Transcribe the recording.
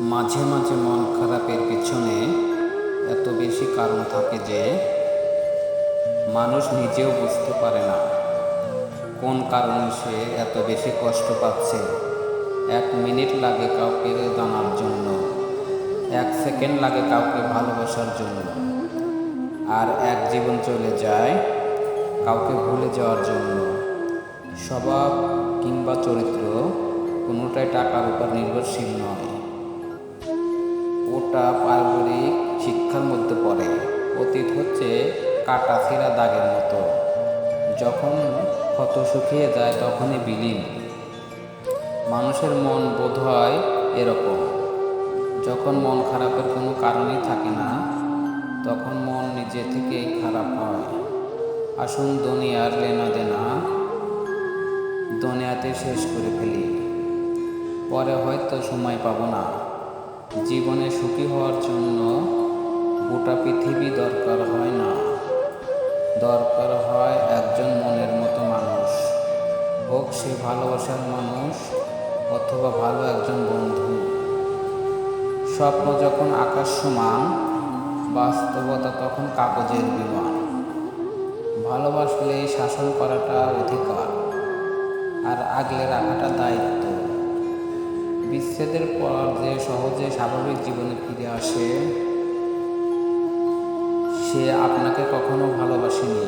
মাঝে মাঝে মন খারাপের পিছনে এত বেশি কারণ থাকে যে মানুষ নিজেও বুঝতে পারে না কোন কারণে সে এত বেশি কষ্ট পাচ্ছে। এক মিনিট লাগে কাউকে জানার জন্য, এক সেকেন্ড লাগে কাউকে ভালোবাসার জন্য, আর এক জীবন চলে যায় কাউকে ভুলে যাওয়ার জন্য। স্বভাব কিংবা চরিত্র কোনোটাই টাকার উপর নির্ভরশীল নয়। ওটা পারিবারিক শিক্ষার মধ্যে পড়ে? অতীত হচ্ছে কাটা ছেঁড়া দাগের মতো। যখন ক্ষত শুকিয়ে যায়, তখনই বিলীন। মানুষের মন বোধ হয় এরকম। যখন মন খারাপের কোনো কারণই থাকে না, তখন মন নিজে থেকেই খারাপ হয়। আসুন দুনিয়ার লেনা দেনা দুনিয়াতে শেষ করে ফেলি। পরে হয়তো সময় পাবো না। জীবনে সুখী হওয়ার জন্য গোটা পৃথিবী দরকার হয় না। দরকার হয় একজন মনের মতো মানুষ। হোক সে ভালোবাসার মানুষ অথবা ভালো একজন বন্ধু। স্বপ্ন যখন আকাশ সমান, বাস্তবতা তখন কাগজের বিমান। ভালোবাসলে শাসন করাটা অধিকার, আর আগলে রাখাটা দায়িত্ব। বিচ্ছেদের পর যে সহজে স্বাভাবিক জীবনে ফিরে আসে সে আপনাকে কখনো ভালোবাসেনি।